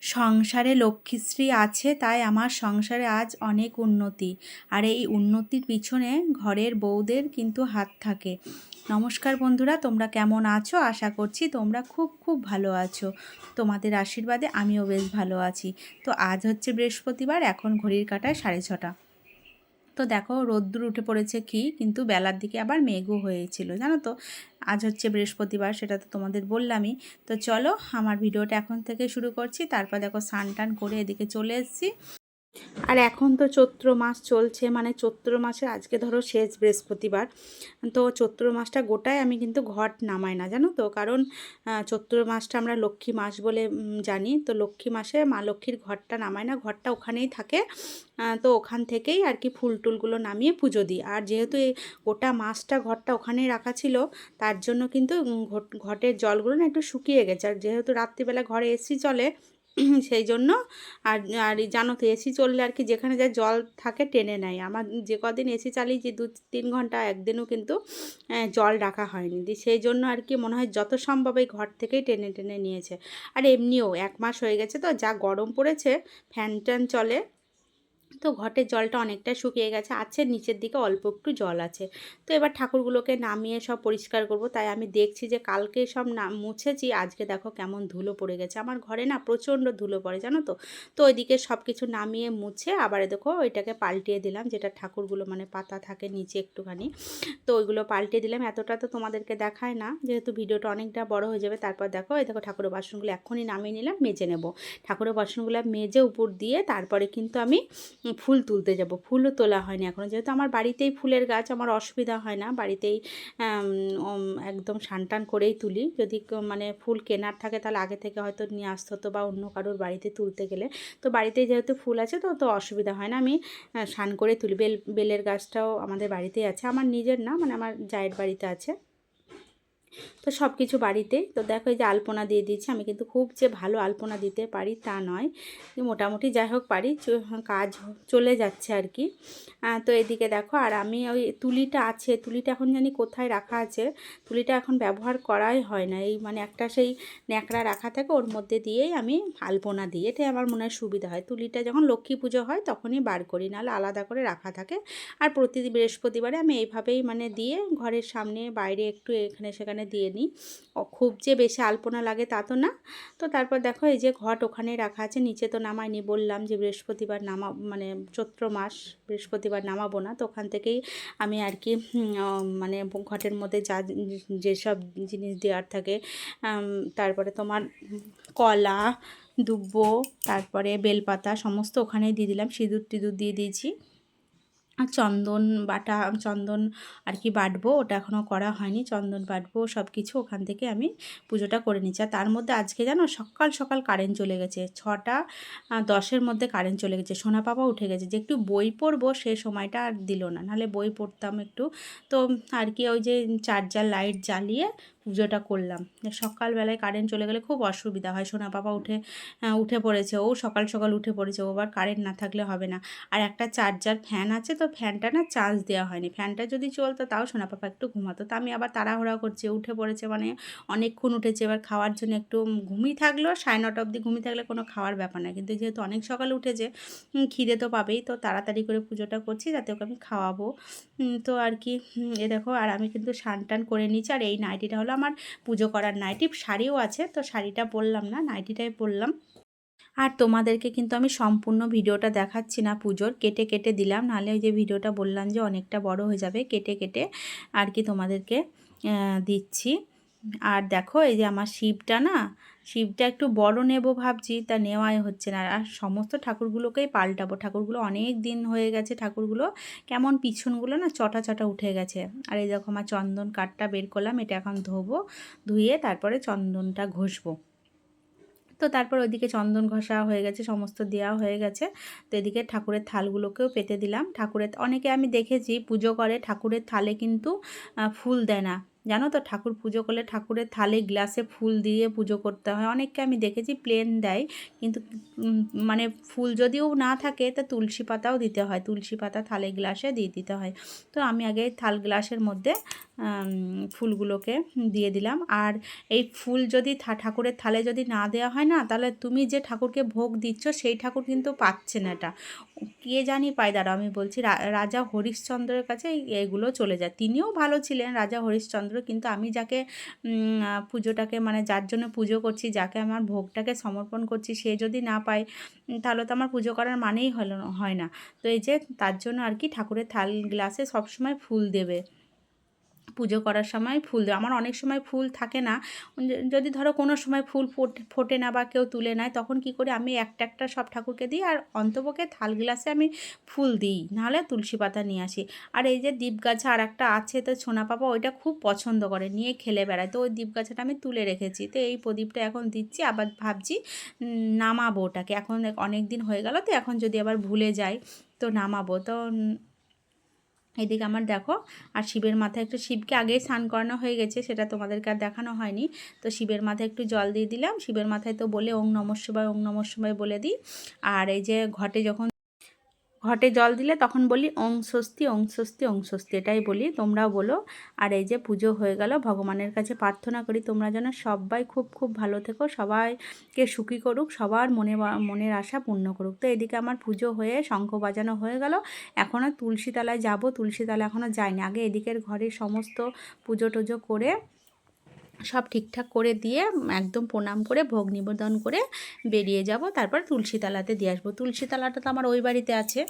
সংসারে লক্ষ্মীশ্রী আছে, তাই আমার সংসারে আজ অনেক উন্নতি। আর এই উন্নতির পিছনে ঘরের বউদের কিন্তু হাত থাকে। নমস্কার বন্ধুরা, তোমরা কেমন আছো? আশা করছি তোমরা খুব খুব ভালো আছো। তোমাদের আশীর্বাদে আমিও বেশ ভালো আছি। তো আজ হচ্ছে বৃহস্পতিবার, এখন ঘড়ির কাটায় সাড়ে ছটা। তো দেখো রোদ্দুর উঠে পড়েছে কি, কিন্তু বেলার দিকে আবার মেঘও হয়েছিল, জানো তো? আজ হচ্ছে বৃহস্পতিবার, সেটা তো তোমাদের বললামই। তো চলো, আমার ভিডিওটা এখন থেকে শুরু করছি, তারপর দেখো স্নান টান করে এদিকে চলে এসেছি। আর এখন তো চৈত্র মাস চলছে মানে চৈত্র মাসে আজকে ধরো শেষ বৃহস্পতিবার। তো চৈত্র মাসটা গোটায় আমি কিন্তু ঘট নামাই না, জানো তো? কারণ চৈত্র মাসটা আমরা লক্ষ্মী মাস বলে জানি। তো লক্ষ্মী মাসে মা লক্ষ্মীর ঘরটা নামাই না ঘরটা ওখানেই থাকে। তো ওখান থেকেই আর কি ফুল টুলগুলো নামিয়ে পুজো দিই। আর যেহেতু এই গোটা মাসটা ঘরটা ওখানেই রাখা ছিল, তার জন্য কিন্তু ঘট- ঘটের জলগুলো না একটু শুকিয়ে গেছে। আর যেহেতু রাত্রিবেলা ঘরে এসি চলে সেই জন্য। আর আর জানো তো এসি চললে আর কি যেখানে যা জল থাকে টেনে নেয়। আমার যে কদিন এসি চালিয়ে যে দু তিন ঘণ্টা একদিনও কিন্তু জল রাখা হয়নি। দি, সেই জন্য আর কি মনে হয় যত সম্ভব এই ঘর থেকেই টেনে টেনে নিয়েছে। আর এমনিও এক মাস হয়ে গেছে তো, যা গরম পড়েছে, ফ্যান ট্যান চলে। তো ঘটের জলটা অনেকটা শুকিয়ে গেছে, আছে নিচের দিকে অল্প একটু জল আছে। তো এবার ঠাকুরগুলোকে নামিয়ে সব পরিষ্কার করব, তাই আমি দেখছি যে কালকে সব না মুছেছি, আজকে দেখো কেমন ধুলো পড়ে গেছে। আমার ঘরে না প্রচণ্ড ধুলো পড়ে, জানো তো? তো ওইদিকে সব কিছু নামিয়ে মুছে আবার দেখো ওইটাকে পাল্টিয়ে দিলাম, যেটা ঠাকুরগুলো মানে পাতা থাকে নিচে একটুখানি। তো ওইগুলো পাল্টে দিলাম, এতটা তো তোমাদেরকে দেখায় না, যেহেতু ভিডিওটা অনেকটা বড় হয়ে যাবে, তারপর দেখো এই দেখো ঠাকুরের বাসনগুলো এখনই নামিয়ে নিলাম, মেজে নেব। ঠাকুরের বাসনগুলো মেজে উপর দিয়ে তারপরে কিন্তু আমি ফুল তুলতে যাব। ফুলও তোলা হয়নি এখনও যেহেতু আমার বাড়িতেই ফুলের গাছ, আমার অসুবিধা হয় না। বাড়িতেই একদম সানটান করেই তুলি। যদি মানে ফুল কেনার থাকে তাহলে আগে থেকে হয়তো নিয়ে আসতে হতো বা অন্য কারোর বাড়িতে তুলতে গেলে। তো বাড়িতেই যেহেতু ফুল আছে তো তো অসুবিধা হয় না। আমি সান করে তুলি। বেল, বেলের গাছটাও আমাদের বাড়িতেই আছে। আমার নিজের না মানে আমার জায়ের বাড়িতে আছে। তো সব কিছু বাড়িতে। তো দেখো এই যে আলপনা দিয়ে দিয়েছি। আমি কিন্তু খুব যে ভালো আলপনা দিতে পারি তা নয়। মোটামুটি যাই হোক পারি কাজ চলে যাচ্ছে আর কি। তো এদিকে দেখো, আর আমি ওই তুলিটা আছে, তুলিটা এখন জানি কোথায় রাখা আছে। তুলিটা এখন ব্যবহার করাই হয় না। এই মানে একটা সেই ন্যাকড়া রাখা থাকে, ওর মধ্যে দিয়েই আমি আলপনা দিই। এটাই আমার মনে হয় সুবিধা হয়। তুলিটা যখন লক্ষ্মী পুজো হয়, তখনই বার করি। নাহলে আলাদা করে রাখা থাকে। আর প্রতি বৃহস্পতিবারে আমি এইভাবেই মানে দিয়ে ঘরের সামনে, বাইরে একটু এখানে সেখানে দিয়ে নিই। খুব যে বেশি আলপনা লাগে তা তো না। তো তারপর দেখো এই যে ঘট ওখানে রাখা আছে। নিচে তো নামাইনি বললাম যে বৃহস্পতিবার নামা মানে চৈত্র মাস, বৃহস্পতিবার নামাবো না। তো ওখান থেকেই আমি আর কি মানে ঘটের মধ্যে যা যেসব জিনিস দেওয়ার থাকে তারপরে তোমার কলা, দুব্বো, তারপরে বেলপাতা, সমস্ত ওখানেই দিয়ে দিলাম। সিঁদুর টিঁদুর দিয়ে দিয়েছি। চন্দন বাটা, চন্দন আর কি বাটবো, ওটা এখনও করা হয়নি। চন্দন বাটবো সব কিছু ওখান থেকে আমি পুজোটা করে নিচ্ছি। আর তার মধ্যে আজকে জানো, সকাল সকাল কারেন্ট চলে গেছে। ছটা দশের মধ্যে কারেন্ট চলে গেছে। সোনা পাপা উঠে গেছে। যে একটু বই পড়ব, সে সময়টা আর দিল না। নাহলে বই পড়তাম একটু। তো আর কি ওই যে চার্জার লাইট জ্বালিয়ে পুজোটা করলাম। সকালবেলায় কারেন্ট চলে গেলে খুব অসুবিধা হয়। সোনা পাপা উঠে উঠে পড়েছে। ও সকাল সকাল উঠে পড়েছে। ও আবার কারেন্ট না থাকলে হবে না। আর একটা চার্জার ফ্যান আছে তো ফ্যানটা না চার্জ দেওয়া হয়নি। ফ্যানটা যদি চলতো তাও সোনা পাপা একটু ঘুমাতো। তো আমি আবার তাড়াহুড়া করছি। উঠে পড়েছে মানে অনেকক্ষণ উঠেছে। এবার খাওয়ার জন্য একটু ঘুমিয়ে থাকলেও সাড়ে নটা অবধি ঘুমিয়ে থাকলে কোনো খাওয়ার ব্যাপার না। কিন্তু যেহেতু অনেক সকালে উঠেছে খিদে তো পাবেই। তো তাড়াতাড়ি করে পুজোটা করছি। যাতে ওকে আমি খাওয়াবো। তো আর কি এ দেখো, আর আমি কিন্তু সান টান করে নিচ্ছি আর এই নাইটিটা হলো আমার পুজো করার নাইটি, শাড়িও আছে, তো শাড়িটা পরলাম না, নাইটিটাই পরলাম আর তোমাদেরকে কিন্তু আমি সম্পূর্ণ ভিডিওটা দেখাচ্ছি না পুজোর, কেটে কেটে দিলাম, নাহলে ওই যে ভিডিওটা বললাম যে অনেকটা বড় হয়ে যাবে, কেটে কেটে আর কি তোমাদেরকে দিচ্ছি। আর দেখো এই যে আমার শিবটা না শিবটা একটু বড় নেব ভাবছি, তা নেওয়াই হচ্ছে না। আর সমস্ত ঠাকুরগুলোকেই পাল্টাবো। ঠাকুরগুলো অনেক দিন হয়ে গেছে ঠাকুরগুলো। কেমন পিছনগুলো না চটা চটা উঠে গেছে। আর এই দেখো আমার চন্দন কাঠটা বের করলাম, এটা এখন ধোবো, ধুয়ে তারপরে চন্দনটা ঘষবো। তো তারপর ওইদিকে চন্দন ঘষা হয়ে গেছে, সমস্ত দেওয়া হয়ে গেছে। তো এদিকে ঠাকুরের থালগুলোকেও পেতে দিলাম। ঠাকুরের, অনেকে আমি দেখেছি পুজো করে, ঠাকুরের থালে কিন্তু ফুল দেয় না। জানো তো ঠাকুর পুজো করলে ঠাকুরের থালে গ্লাসে ফুল দিয়ে পুজো করতে হয়। অনেককে আমি দেখেছি প্লেন দেয়, কিন্তু মানে ফুল যদিও না থাকে, তা তুলসী পাতাও দিতে হয়। তুলসী পাতা থালে গ্লাসে দিয়ে দিতে হয়। তো আমি আগে থাল গ্লাসের মধ্যে ফুলগুলোকে দিয়ে দিলাম। আর এই ফুল যদি ঠাকুরের থালে যদি না দেওয়া হয় না, তাহলে তুমি যে ঠাকুরকে ভোগ দিচ্ছ, সেই ঠাকুর কিন্তু পাচ্ছে না এটা। কে জানি পায় দাঁড়া আমি বলছি রাজা হরিশ্চন্দ্রের কাছে এইগুলো চলে যায়। তিনিও ভালো ছিলেন, রাজা হরিশ্চন্দ্র কিন্তু আমি যাকে পুজোটাকে মানে যার জন্য পুজো করছি, যাকে আমার ভোগটাকে সমর্পণ করছি, সে যদি না পায় তাহলে তো আমার পুজো করার মানেই হলো, হয় না। তো এই যে তার জন্য আর কি ঠাকুরের থাল গ্লাসে সবসময় ফুল দেবে। পুজো করার সময় ফুল দেয়। আমার অনেক সময় ফুল থাকে না। যদি ধরো কোনো সময় ফুল ফোটে না বা কেউ তুলে নেয়, তখন কি করি আমি একটা একটা সব ঠাকুরকে দিই আর অন্তপক্ষে থাল গ্লাসে আমি ফুল দিই। নাহলে তুলসী পাতা নিয়ে আসি। আর এই যে দ্বীপ গাছা আর একটা আছে তো সোনা পাপা, ওইটা খুব পছন্দ করে, নিয়ে খেলে বেড়ায়। তো ওই দ্বীপ গাছাটা আমি তুলে রেখেছি। তো এই প্রদীপটা এখন দিচ্ছি, আবার ভাবছি নামাবো ওটাকে। এখন অনেক দিন হয়ে গেল তো, এখন যদি আবার ভুলে যাই, তো নামাবো। তো এদিকে আমার দেখো, আর শিবের মাথায় একটু শিবকে আগেই স্নান করানো হয়ে গেছে, সেটা তোমাদেরকে আর দেখানো হয়নি। তো শিবের মাথায় একটু জল দিয়ে দিলাম, শিবের মাথায় তো বলে ওং নমঃ ওং নমঃ বলে দিই। আর এই যে ঘটে যখন ঘটে জল দিলে তখন বলি ওং স্বস্তি ওং স্বস্তি ওং স্বস্তি, এটাই বলি। তোমরাও বলো। আর এই যে পুজো হয়ে গেল, ভগবানের কাছে প্রার্থনা করি তোমরা যেন সবাই খুব খুব ভালো থেকো, সবাইকে সুখী করুক, সবার মনে মনের আশা পূর্ণ করুক। তো এদিকে আমার পুজো হয়ে শঙ্খ বাজানো হয়ে গেল। এখনও তুলসী তলায় যাব, তুলসী তলা এখনও যায়নি। আগে এদিকের ঘরের সমস্ত পুজো টুজো করে সব ঠিকঠাক করে দিয়ে, একদম প্রণাম করে, ভোগ নিবেদন করে বেরিয়ে যাব। তারপর তুলসীতলাতে দিয়ে আসব। তুলসীতলাটা তো আমার ওই বাড়িতে আছে।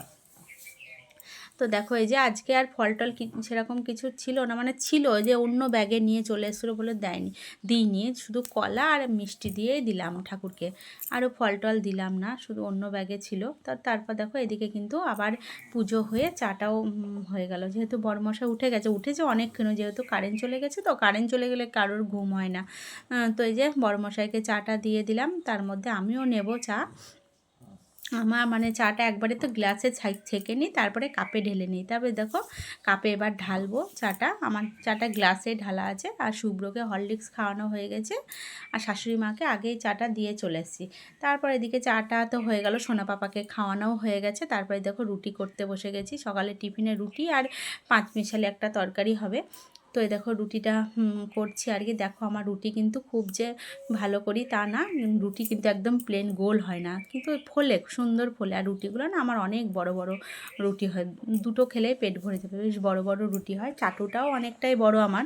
তো দেখো, এই যে আজকে আর ফল টল সেরকম কিছু ছিল না মানে ছিল যে অন্য ব্যাগে নিয়ে চলে এসেছিল বলে দেয়নি, দিইনি, শুধু কলা আর মিষ্টি দিয়েই দিলাম ঠাকুরকে, আরও ফল টল দিলাম না, শুধু অন্য ব্যাগে ছিল, তো তারপর দেখো, এদিকে কিন্তু আবার পুজো হয়ে চাটাও হয়ে গেল, যেহেতু বড়মশা উঠে গেছে, উঠেছে অনেকক্ষণ যেহেতু কারেন্ট চলে গেছে তো কারেন্ট চলে গেলে কারোর ঘুম হয় না তো এই যে বড়মশাইকে চাটা দিয়ে দিলাম, তার মধ্যে আমিও নেব চা আমার মানে চাটা একবারে তো গ্লাসে ছেঁকে নিই, তারপরে কাপে ঢেলে নিই। তারপরে দেখো, কাপে এবার ঢালবো চাটা। আমার চাটা গ্লাসে ঢালা আছে আর শুভ্রকে হরলিক্স খাওয়ানো হয়ে গেছে। আর শাশুড়ি মাকে আগেই চাটা দিয়ে চলে এসেছি। তারপর এদিকে চাটা তো হয়ে গেল, সোনা পাপাকে খাওয়ানোও হয়ে গেছে। তারপরে দেখো রুটি করতে বসে গেছি। সকালে টিফিনে রুটি আর পাঁচ মিশালি একটা তরকারি হবে। তো এই দেখো রুটিটা করছি। আর কি দেখো আমার রুটি কিন্তু খুব যে ভালো করি তা না, রুটি কিন্তু একদম প্লেন গোল হয় না। কিন্তু ফোলে, সুন্দর ফোলে। আর রুটিগুলো না আমার অনেক বড় বড় রুটি হয়। দুটো খেলেই পেট ভরে যাবে। বেশ বড় বড় রুটি হয়। চাটুটাও অনেকটাই বড় আমার।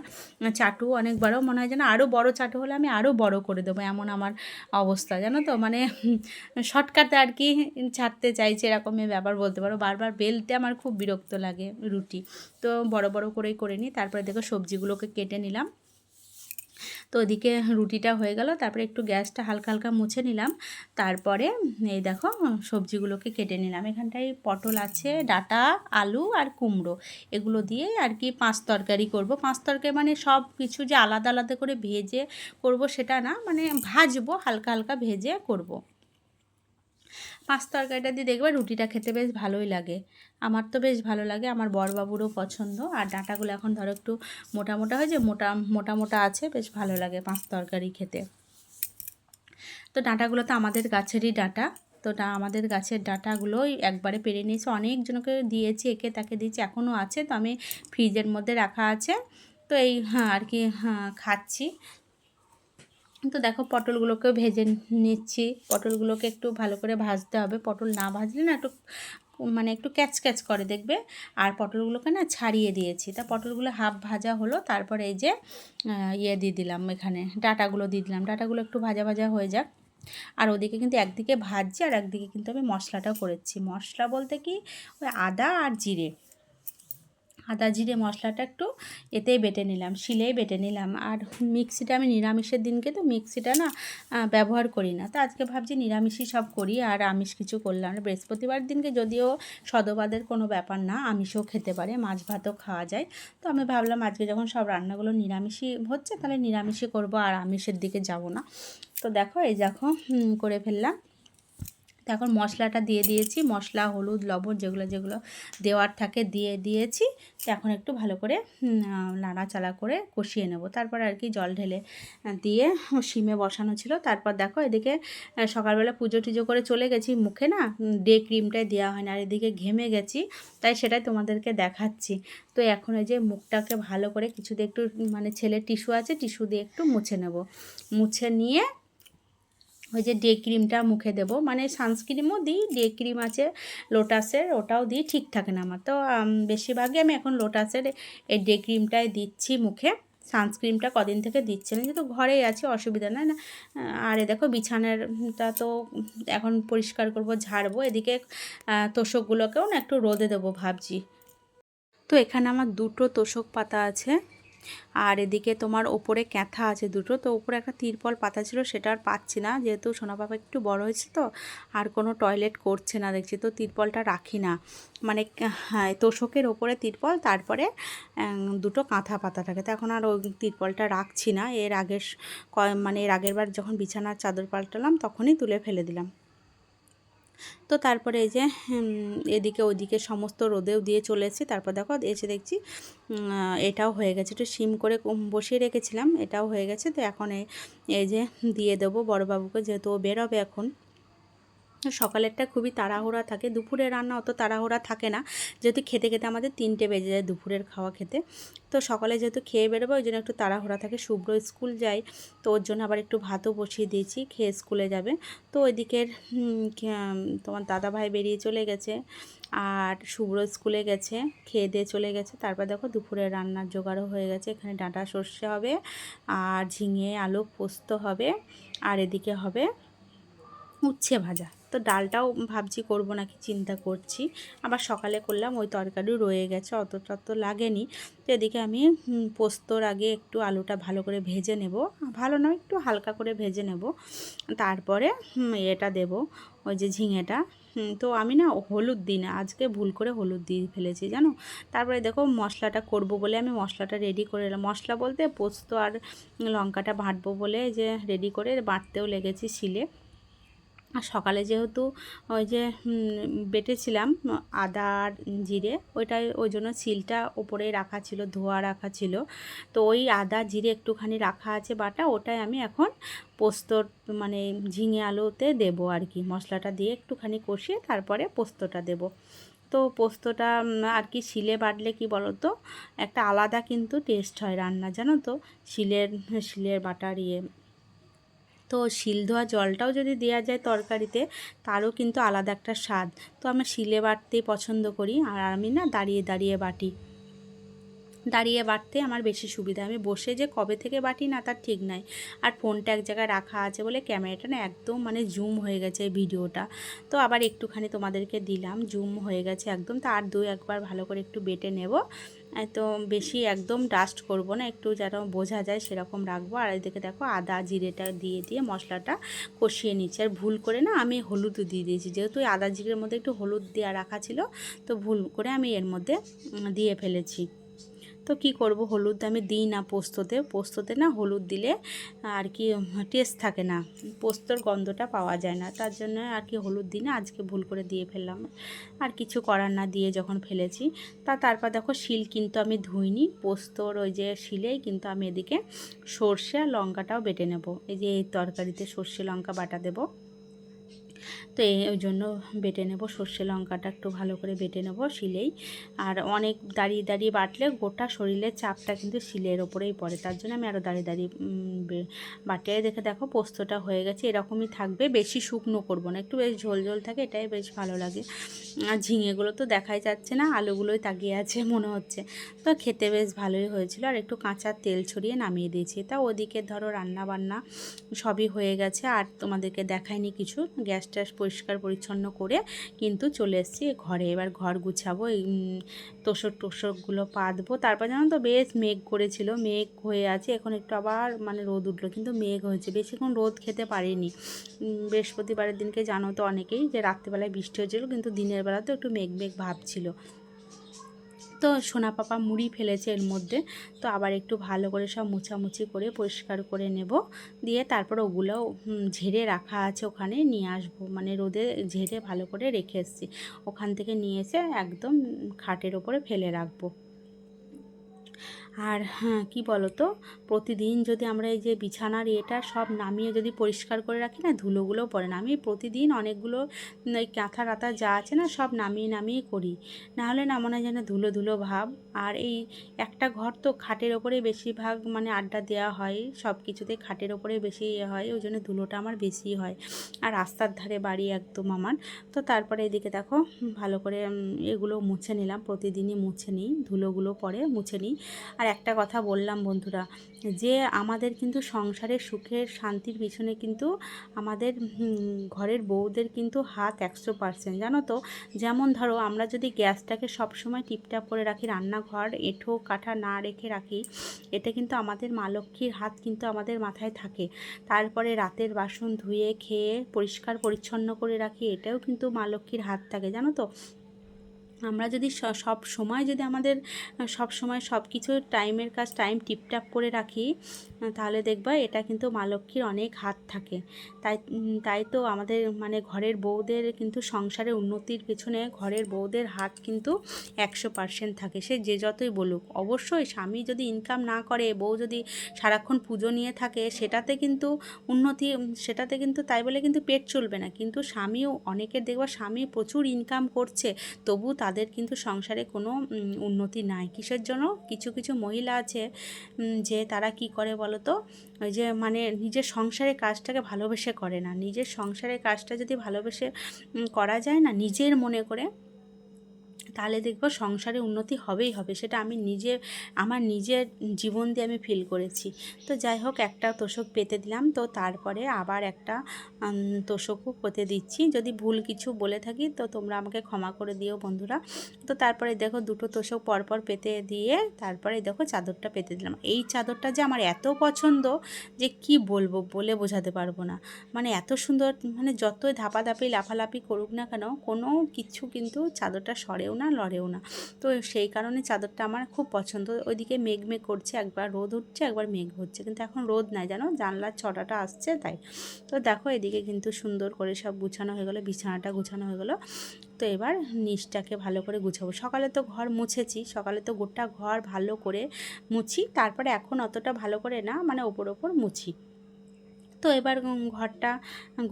চাটু অনেক বড় মনে হয় যেন আরও বড় চাটু হলে আমি আরও বড় করে দেবো। এমন আমার অবস্থা। জানো তো? মানে শর্টকাটে আর কি ছাড়তে চাইছে, এরকমই ব্যাপার বলতে পারো। বারবার বেলতে আমার খুব বিরক্ত লাগে রুটি। তো বড় বড় করেই করে নিই। তারপরে দেখো সবজিগুলোকে কেটে নিলাম। তো ওদিকে রুটিটা হয়ে গেল, তারপরে একটু গ্যাসটা হালকা হালকা মুছে নিলাম। তারপরে এই দেখো সবজিগুলোকে কেটে নিলাম। এখানটায় পটল আছে, ডাটা, আলু আর কুমড়ো। এগুলো দিয়ে আর কি পাঁচ তরকারি করব। পাঁচ তরকারি মানে সব কিছু যে আলাদা আলাদা করে ভেজে করব সেটা না মানে ভাজবো, হালকা হালকা ভেজে করব। পাঁচ তরকারিটা দিয়ে দেখবে রুটিটা খেতে বেশ ভালোই লাগে। আমার তো বেশ ভালো লাগে, আমার বরবাবুরও পছন্দ। আর ডাঁটাগুলো এখন ধরো একটু মোটা মোটা হয়েছে, মোটা মোটা মোটা আছে, বেশ ভালো লাগে পাঁচ তরকারি খেতে। তো ডাঁটাগুলো তো আমাদের গাছেরই ডাঁটা, তা আমাদের গাছের ডাঁটাগুলোই একবারে পেরে নিয়েছি। অনেকজনকে দিয়েছি, একে তাকে দিয়েছি এখনও আছে, তো আমি ফ্রিজের মধ্যে রাখা আছে। তো এই হ্যাঁ আর কি হ্যাঁ খাচ্ছি। তো দেখো পটলগুলোকেও ভেজে নিচ্ছি। পটলগুলোকে একটু ভালো করে ভাজতে হবে। পটল না ভাজলে না একটু মানে একটু ক্যাচ ক্যাচ করে দেখবে। আর পটলগুলোকে না ছাড়িয়ে দিয়েছি। তা পটলগুলো হাফ ভাজা হলো, তারপরে এই যে ইয়ে দিয়ে দিলাম এখানে, ডাটাগুলো দিয়ে দিলাম। ডাটাগুলো একটু ভাজা ভাজা হয়ে যাক। আর ওদিকে কিন্তু একদিকে ভাজছি আর একদিকে কিন্তু আমি মশলাটাও করেছি। মশলা বলতে কি? ওই আদা আর জিরে। আদা, জিরে, মশলাটা একটু এতেই বেটে নিলাম, শিলেই বেটে নিলাম। আর মিক্সিটা আমি নিরামিষের দিনকে তো মিক্সিটা না ব্যবহার করি না। তো আজকে ভাবছি নিরামিষই সব করি, আর আমিষ কিছু করলাম বৃহস্পতিবার দিনকে যদিও সদবাদের কোনো ব্যাপার না, আমিষও খেতে পারে, মাছ ভাতও খাওয়া যায়। তো আমি ভাবলাম আজকে যখন সব রান্নাগুলো নিরামিষই হচ্ছে, তাহলে নিরামিষই করব, আর আমিষের দিকে যাব না। তো দেখো, এই দেখো করে ফেললাম। এখন মশলাটা দিয়ে দিয়েছি, মশলা, হলুদ, লবণ যেগুলো যেগুলো দেওয়ার থাকে দিয়ে দিয়েছি। এখন একটু ভালো করে নাড়াচাড়া করে কষিয়ে নেব। তারপর আর কি জল ঢেলে দিয়ে সিমে বসানো ছিল। তারপর দেখো এদিকে সকালবেলা পুজো টুজো করে চলে গেছি মুখে না ডে ক্রিমটাই দেওয়া হয় না আর এদিকে ঘেমে গেছি, তাই সেটাই তোমাদেরকে দেখাচ্ছি। তো এখন এই যে মুখটাকে ভালো করে কিছু দিয়ে একটু মানে ছেলে টিস্যু আছে, টিস্যু দিয়ে একটু মুছে নেব। মুছে নিয়ে ওই যে ডে ক্রিমটা মুখে দেব। মানে সানস্ক্রিমও দিই ডে ক্রিম আছে লোটাসের ওটাও দিই, ঠিক থাকে না আমার। তো বেশিরভাগই আমি এখন লোটাসের এই ডে ক্রিমটাই দিচ্ছি মুখে। সানস্ক্রিমটা কদিন থেকে দিচ্ছে না যেহেতু ঘরেই আছে, অসুবিধা নাই না। আর এ দেখো, বিছানারটা তো এখন পরিষ্কার করব, ঝাড়বো। এদিকে তোষকগুলোকেও না একটু রোদে দেবো ভাবছি। তো এখানে আমার দুটো তোষক পাতা আছে। আর এদিকে তোমার ওপরে ক্যাথা আছে দুটো, তো ওপরে একটা তিরপল পাতা ছিল, সেটা আর পাচ্ছি না। যেহেতু সোনা বাবা একটু বড় হয়েছে তো, আর কোনো টয়লেট করছে না, দেখছি তো তিরপলটা রাখি না। মানে হ্যাঁ তোষকের ওপরে তিরপল, তারপরে দুটো কাঁথা পাতা থাকে। তো এখন আর ওই তিরপলটা রাখছি না। এর আগের মানে এর আগের বার যখন বিছানার চাদর পাল্টালাম, তখনই তুলে ফেলে দিলাম। তো তারপরে এই যে এদিকে ওদিকে সমস্ত রোদেও দিয়ে চলে এসেছি। তারপর দেখো এসে দেখছি এটাও হয়ে গেছে। একটু সিম করে বসিয়ে রেখেছিলাম, এটাও হয়ে গেছে। তো এখন এই এই যে দিয়ে দেবো বড়োবাবুকে, যেহেতু ও বেরোবে এখন। সকালেরটা খুবই তাড়াহুড়া থাকে। দুপুরে রান্না অত তাড়াহুড়া থাকে না। যেহেতু খেতে খেতে আমাদের তিনটে বেজে যায় দুপুরের খাওয়া খেতে। তো সকালে যেহেতু খেয়ে বেরোবে, ওই জন্য একটু তাড়াহুড়া থাকে। শুভ্র স্কুল যায়, তো ওর জন্য আবার একটু ভাতও বসিয়ে দিয়েছি, খেয়ে স্কুলে যাবে। তো ওইদিকের তোমার দাদা ভাই বেরিয়ে চলে গেছে আর শুভ্র স্কুলে গেছে, খেয়ে দিয়ে চলে গেছে। তারপর দেখো দুপুরে রান্নার জোগাড়ও হয়ে গেছে। এখানে ডাঁটা সর্ষে হবে আর ঝিঙে, আলু পোস্ত হবে। আর এদিকে হবে উচ্ছে ভাজা। তো ডালটাও ভাবছি করব নাকি চিন্তা করছি। আবার সকালে করলাম, ওই তরকারি রয়ে গেছে, অতটা তো লাগেনি। তো এদিকে আমি পোস্তর আগে একটু আলুটা ভালো করে ভেজে নেব। ভালো নয়, একটু হালকা করে ভেজে নেব। তারপরে এটা দেব, ওই যে ঝিঙেটা। তো আমি না হলুদ দিই না, আজকে ভুল করে হলুদ দিয়ে ফেলেছি, জানো? তারপরে দেখো মশলাটা করব বলে আমি মশলাটা রেডি করে এলাম। মশলা বলতে পোস্ত আর লঙ্কাটা বাটবো বলে যে রেডি করে বাটতেও লেগেছি শিলে। আর সকালে যেহেতু ওই যে বেটেছিলাম, আদা আর জিরে, ওইটাই ওই জন্য সিলটা ওপরে রাখা ছিল, ধোয়া রাখা ছিল। তো ওই আদা, জিরে একটুখানি রাখা আছে বাটা, ওটাই আমি এখন পোস্তর মানে ঝিঙে আলুতে দেবো আর কি। মশলাটা দিয়ে একটুখানি কষিয়ে তারপরে পোস্তটা দেবো। তো পোস্তটা আর কি শিলে বাটলে কি বলো তো একটা আলাদা কিন্তু টেস্ট হয় রান্না, জানো তো? শিলের শিলের বাটার ইয়ে। তো শিল ধোয়া জলটাও যদি দেওয়া যায় তরকারিতে, তারও কিন্তু আলাদা একটা স্বাদ। তো আমি শিলে বাটতেই পছন্দ করি, আর আমি না দাঁড়িয়ে দাঁড়িয়ে বাটি। দাঁড়িয়ে বাটতে আমার বেশি সুবিধা আমি বসে যে কবে থেকে বাটি না তার ঠিক নাই। আর ফোনটা এক জায়গায় রাখা আছে বলে ক্যামেরাটা না একদম মানে জুম হয়ে গেছে ভিডিওটা। তো আবার একটুখানি তোমাদেরকে দিলাম জুম হয়ে গেছে একদম। তো আর দুই একবার ভালো করে একটু বেটে নেব। তো বেশি একদম ডাস্ট করব না, একটু যেন বোঝা যায় সেরকম রাখব। আর এদিকে দেখো আদা জিরেটা দিয়ে দিয়ে মশলাটা কষিয়ে নিচ্ছি। আর ভুল করে না আমি হলুদ দিয়ে দিয়েছি। যেহেতু আদা জিরের মধ্যে একটু হলুদ দেওয়া রাখা ছিল, তো ভুল করে আমি এর মধ্যে দিয়ে ফেলেছি। তো কি করব? হলুদ আমি দিই না পোস্ততে। পোস্ততে না হলুদ দিলে আর কি টেস্ট থাকে না। পোস্তর গন্ধটা পাওয়া যায় না। তার জন্য আর কি হলুদ দিই না, আজকে ভুল করে দিয়ে ফেললাম। আর কিছু করার না দিয়ে যখন ফেলেছি, তা তারপর দেখো শিল কিন্তু আমি ধুইনি। পোস্তর ওই যে শিলেই কিন্তু আমি এদিকে সর্ষে আর লঙ্কাটাও বেটে নেব। এই যে এই তরকারিতে সর্ষে, লঙ্কা বাটা দেবো। তো এই ওই জন্য বেটে নেব। সর্ষে লঙ্কাটা একটু ভালো করে বেটে নেব শিলেই। আর অনেক দাঁড়িয়ে দাঁড়িয়ে বাটলে গোটা শরীরের চাপটা কিন্তু শিলের ওপরেই পড়ে। তার জন্য আমি আরও দাঁড়িয়ে দাঁড়িয়ে বাটিয়ে দেখে দেখো পোস্তটা হয়ে গেছে। এরকমই থাকবে। বেশি শুকনো করব না। একটু বেশ ঝোল ঝোল থাকে, এটাই বেশ ভালো লাগে। আর ঝিঙেগুলো তো দেখাই যাচ্ছে না, আলুগুলোই তাকিয়ে আছে মনে হচ্ছে। তো খেতে বেশ ভালোই হয়েছিল। আর একটু কাঁচা তেল ছড়িয়ে নামিয়ে দিয়েছি। তা ওদিকে ধরো রান্না বান্না সবই হয়ে গেছে। আর তোমাদেরকে দেখায়নি কিছু। গ্যাস ট্যাস পরিষ্কার পরিচ্ছন্ন করে কিন্তু চলে এসেছি ঘরে। এবার ঘর গুছাবো, এই তোষক টোষকগুলো পাতবো। তারপর জানো তো বেশ মেঘ করেছিল, মেঘ হয়ে আছে। এখন একটু আবার মানে রোদ উঠল, কিন্তু মেঘ হয়েছে। বেশিক্ষণ রোদ খেতে পারিনি। বৃহস্পতিবারের দিনকে জানো তো অনেকেই যে রাত্রিবেলায় বৃষ্টি হয়েছিল, কিন্তু দিনের বেলা তো একটু মেঘ মেঘ ভাব ছিল। তো সোনা পাপা মুড়ি ফেলেছে এর মধ্যে, তো আবার একটু ভালো করে সব মুছামুছি করে পরিষ্কার করে নেব। দিয়ে তারপর ওগুলো ঝেড়ে রাখা আছে ওখানে, নিয়ে আসব। মানে রোদে ঝেড়ে ভালো করে রেখে এসছি। ওখান থেকে নিয়ে এসে একদম খাটের ওপরে ফেলে রাখব। আর হ্যাঁ কী বলো তো প্রতিদিন যদি আমরা এই যে বিছানার এটা সব নামিয়ে যদি পরিষ্কার করে রাখি না, ধুলোগুলোও পড়ে না। আমি প্রতিদিন অনেকগুলো কাঁথা কাঁথা যা আছে না, সব নামিয়ে নামিয়ে করি। নাহলে না মনে হয় যেন ধুলো ধুলো ভাব। আর এই একটা ঘর তো খাটের ওপরে বেশিরভাগ মানে আড্ডা দেওয়া হয়। সব কিছুতে খাটের ওপরে বেশি ইয়ে হয়। ওই জন্য ধুলোটা আমার বেশি হয়। আর রাস্তার ধারে বাড়ি একদম আমার। তো তারপরে এদিকে দেখো, ভালো করে এগুলো মুছে নিলাম। প্রতিদিনই মুছে নিই। ধুলোগুলো পরে মুছে নিই। আর একটা কথা বললাম বন্ধুরা, যে আমাদের কিন্তু সংসারের সুখের শান্তির পিছনে কিন্তু আমাদের ঘরের বউদের কিন্তু হাত একশো পার্সেন্ট জানো তো? যেমন ধরো আমরা যদি গ্যাসটাকে সবসময় টিপটাপ করে রাখি, রান্নাঘর, এঁঠো, কাঠা না রেখে রাখি এটা কিন্তু আমাদের মা লক্ষ্মীর হাত কিন্তু আমাদের মাথায় থাকে। তারপরে রাতের বাসন ধুয়ে, খেয়ে, পরিষ্কার, পরিচ্ছন্ন করে রাখি, এটাও কিন্তু মা লক্ষ্মীর হাত থাকে, জানো তো? আমরা যদি সব সময় যদি আমাদের সব সময় সব কিছু টাইমের কাজ, টাইম টিপটাপ করে রাখি তাহলে দেখবা এটা কিন্তু মা লক্ষ্মীর অনেক হাত থাকে। তাই তাই তো আমাদের মানে ঘরের বউদের কিন্তু সংসারের উন্নতির পেছনে ঘরের বউদের হাত কিন্তু একশো পার্সেন্ট থাকে। সে যে যতই বলুক। অবশ্যই স্বামী যদি ইনকাম না করে, বউ যদি সারাক্ষণ পুজো নিয়ে থাকে, সেটাতে কিন্তু উন্নতি সেটাতে কিন্তু তাই বলে কিন্তু পেট চলবে না। কিন্তু স্বামীও অনেকের দেখবা স্বামী প্রচুর ইনকাম করছে, তবু তাদের কিন্তু সংসারে কোনো উন্নতি নাই। কিসের জন্য? কিছু কিছু মহিলা আছে যে তারা কি করে বলো তো ওই যে মানে নিজের সংসারের কাজটাকে ভালোবেসে করে না। নিজের সংসারের কাজটা যদি ভালোবেসে করা যায় না, নিজের মনে করে তাহলে দেখব সংসারে উন্নতি হবেই হবে। সেটা আমি নিজে, আমার নিজের জীবন দিয়ে আমি ফিল করেছি। তো যাই হোক, একটা তোষক পেতে দিলাম। তো তারপরে আবার একটা তোষকও পেতে দিচ্ছি। যদি ভুল কিছু বলে থাকি, তো তোমরা আমাকে ক্ষমা করে দিও বন্ধুরা। তো তারপরে দেখো, দুটো তোষক পরপর পেতে দিয়ে তারপরে দেখো, চাদরটা পেতে দিলাম। এই চাদরটা যে আমার এত পছন্দ যে কি বলব, বলে বোঝাতে পারব না। মানে এত সুন্দর মানে যতই ধাপাধাপি, লাফালাফি করুক না কেন, কোনো কিছু কিন্তু চাদরটা সরেও না। লড়েও না। তো সেই কারণে চাদরটা আমার খুব পছন্দ। ওইদিকে মেঘ মেঘ করছে, একবার রোদ উঠছে, একবার মেঘ হচ্ছে। কিন্তু এখন রোদ নাই, জানো? জানলার ছটাটা আসছে, তাই। তো দেখো, এদিকে কিন্তু সুন্দর করে সব গুছানো হয়ে গেলো, বিছানাটা গুছানো হয়ে গেলো। তো এবার নিচটাকে ভালো করে গুছাবো। সকালে তো ঘর মুছেছি, সকালে তো গোটা ঘর ভালো করে মুছি। তারপরে এখন অতটা ভালো করে না মানে ওপর ওপর মুছি। তো এবার ঘরটা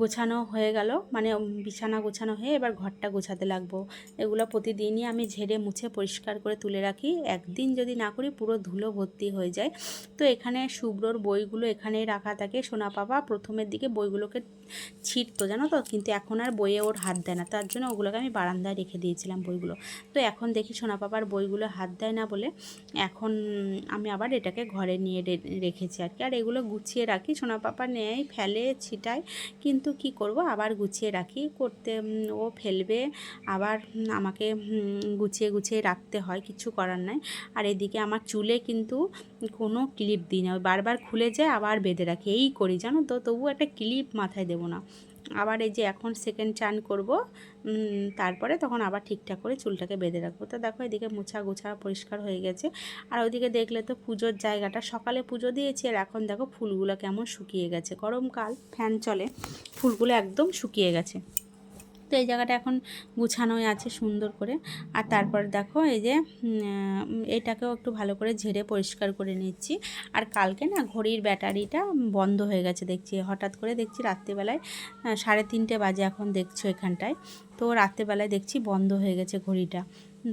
গোছানো হয়ে গেল। মানে বিছানা গোছানো হয়ে এবার ঘরটা গোছাতে লাগবো। এগুলো প্রতিদিনই আমি ঝেড়ে মুছে পরিষ্কার করে তুলে রাখি। একদিন যদি না করি, পুরো ধুলো ভর্তি হয়ে যায়। তো এখানে শুভ্রর বইগুলো এখানেই রাখা থাকে। সোনা পাপা প্রথমের দিকে বইগুলোকে ছিটতো, জানো তো? কিন্তু এখন আর বইয়ে ওর হাত দেয় না। তার জন্য ওগুলোকে আমি বারান্দায় রেখে দিয়েছিলাম বইগুলো। তো এখন দেখি সোনা পাপার বইগুলো হাত দেয় না বলে এখন আমি আবার এটাকে ঘরে নিয়ে রেখেছি আর কি। আর এগুলো গুছিয়ে রাখি। সোনা পাপা নেয় ফেলে ছিটায় কিন্তু কি করব? আবার গুছিয়ে রাখি। করতে ও ফেলবে, আবার আমাকে গুছিয়ে গুছিয়ে রাখতে হয়, কিছু করার নাই। আর এদিকে আমার চুলে কিন্তু কোনো ক্লিপ দিই না বারবার খুলে যায় আবার বেঁধে রাখি। এই করি, জানো তো? তবু একটা ক্লিপ মাথায় দেবো না। আবার এই যে এখন সেকেন্ড চান করব তারপরে তখন আবার ঠিকঠাক করে চুলটাকে বেঁধে রাখব। তো দেখো এদিকে মোছা গোছা পরিষ্কার হয়ে গেছে। আর ওইদিকে দেখলে তো পুজোর জায়গাটা, সকালে পুজো দিয়েছি আর এখন দেখো ফুলগুলো কেমন শুকিয়ে গেছে। গরমকাল, ফ্যান চলে, ফুলগুলো একদম শুকিয়ে গেছে। তো এই জায়গাটা এখন গুছানোই আছে সুন্দর করে। আর তারপর দেখো এই যে এটাকেও একটু ভালো করে ঝেড়ে পরিষ্কার করে নিচ্ছি। আর কালকে না ঘড়ির ব্যাটারিটা বন্ধ হয়ে গেছে দেখছি। হঠাৎ করে দেখছি রাত্রিবেলায় সাড়ে তিনটে বাজে এখন দেখছ এখানটায়। তো রাত্রেবেলায় দেখছি বন্ধ হয়ে গেছে ঘড়িটা।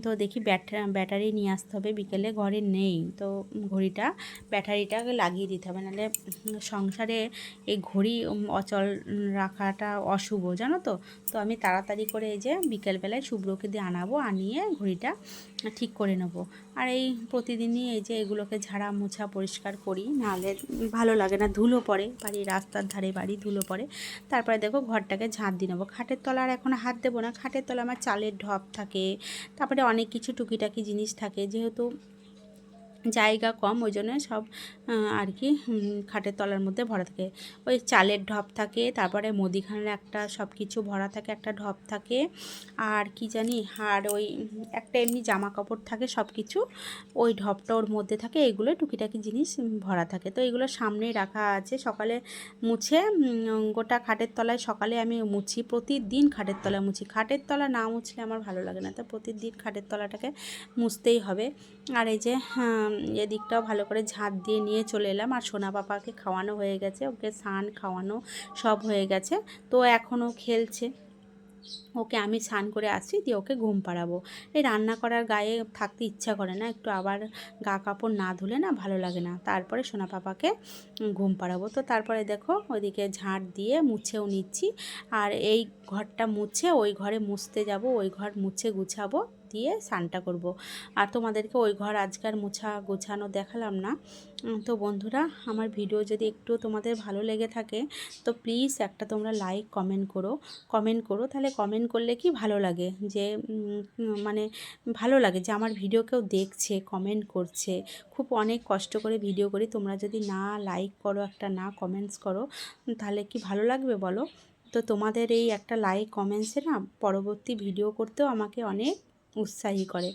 তো দেখি ব্যাটা, ব্যাটারি নিয়ে আসতে হবে, বিকেলে ঘরে নেই। তো ঘড়িটা ব্যাটারিটাকে লাগিয়ে দিতে হবে। নাহলে সংসারে এই ঘড়ি অচল রাখাটা অশুভ, জানো তো? তো আমি তাড়াতাড়ি করে এই যে বিকেলবেলায় শুভ্রকে দিয়ে আনাবো, আনিয়ে ঘড়িটা ঠিক করে নেব। আর এই প্রতিদিনই এই যে এগুলোকে ঝাড়া মোছা পরিষ্কার করি, নাহলে ভালো লাগে না, ধুলো পড়ে। বাড়ি রাস্তার ধারে বাড়ি ধুলো পড়ে। তারপরে দেখো ঘরটাকে ঝাঁট দিয়ে নেব। খাটের তলা আর এখন হাত দেবো না খাটের তলায় আমার চালের ঢপ থাকে তারপরে অনেক কিছু টুকিটাকি জিনিস থাকে যেহেতু জায়গা কম ওই জন্য সব আর কি খাটের তলার মধ্যে ভরা থাকে। ওই চালের ঢপ থাকে তারপরে মুদিখানার একটা সব কিছু ভরা থাকে একটা ঢপ থাকে। আর কি জানি আর ওই একটা এমনি জামা কাপড় থাকে সব কিছু ওই ঢপটা ওর মধ্যে থাকে এগুলো টুকিটাকি জিনিস ভরা থাকে। তো এগুলো সামনেই রাখা আছে সকালে মুছে গোটা খাটের তলায় সকালে আমি মুছি প্রতিদিন খাটের তলায় মুছি। খাটের তলা না মুছলে আমার ভালো লাগে না তো প্রতিদিন খাটের তলাটাকে মুছতেই হবে। আর এই যে হ্যাঁ, এদিকটাও ভালো করে ঝাঁট দিয়ে নিয়ে চলে এলাম। আর সোনা পাপাকে খাওয়ানো হয়ে গেছে, ওকে স্নান খাওয়ানো সব হয়ে গেছে। তো এখনও খেলছে। ওকে আমি স্নান করে আসছি, দিয়ে ওকে ঘুম পাড়াবো। এই রান্না করার গায়ে থাকতে ইচ্ছা করে না, একটু আবার গা কাপড় না ধুলে না ভালো লাগে না। তারপরে সোনা পাপাকে ঘুম পাড়াবো। তো তারপরে দেখো, ওইদিকে ঝাঁট দিয়ে মুছেও নিচ্ছি। আর এই ঘরটা মুছে, ওই ঘরে মুছতে যাব, ওই ঘর মুছে গুছাবো। দিয়ে স্নানটা করব। আর তোমাদেরকে ওই ঘর আজকার মুছা গোছানো দেখালাম না। তো বন্ধুরা, আমার ভিডিও যদি একটু তোমাদের ভালো লেগে থাকে, তো প্লিজ একটা তোমরা লাইক কমেন্ট করো। কমেন্ট করো, তাহলে কমেন্ট করলে কি ভালো লাগে? যে মানে ভালো লাগে যে আমার ভিডিও কেউ দেখছে, কমেন্ট করছে। খুব অনেক কষ্ট করে ভিডিও করি। তোমরা যদি না লাইক করো, একটা না কমেন্টস করো তাহলে কি ভালো লাগবে বলো? তো তোমাদের এই একটা লাইক কমেন্টসে না পরবর্তী ভিডিও করতেও আমাকে অনেক উৎসাহী করে।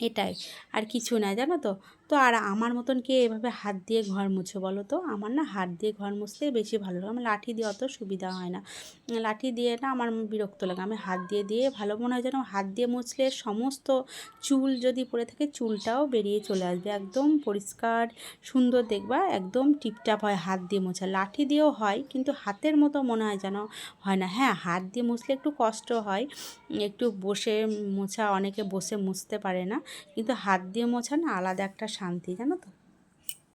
এটাই। আর কিছু না জানো তো? তো আর আমার মতন কে এভাবে হাত দিয়ে ঘর মুছো বলো তো? আমার না হাত দিয়ে ঘর মুছতেই বেশি ভালো লাগে। আমার লাঠি দিয়ে অত সুবিধা হয় না। লাঠি দিয়ে না আমার বিরক্ত লাগে। আমি হাত দিয়ে দিয়ে ভালো মনে হয় যেন হাত দিয়ে মুছলে সমস্ত চুল যদি পড়ে থাকে, চুলটাও বেরিয়ে চলে আসবে। একদম পরিষ্কার, সুন্দর দেখবা, একদম টিপটাপ হয় হাত দিয়ে মোছা। লাঠি দিয়েও হয়, কিন্তু হাতের মতো মনে হয় যেন হয় না। হ্যাঁ হাত দিয়ে মুছলে একটু কষ্ট হয়। একটু বসে মোছা, অনেকে বসে মুছতে পারে না। কিন্তু হাত দিয়ে মোছা না আলাদা একটা শান্তি জানো তো?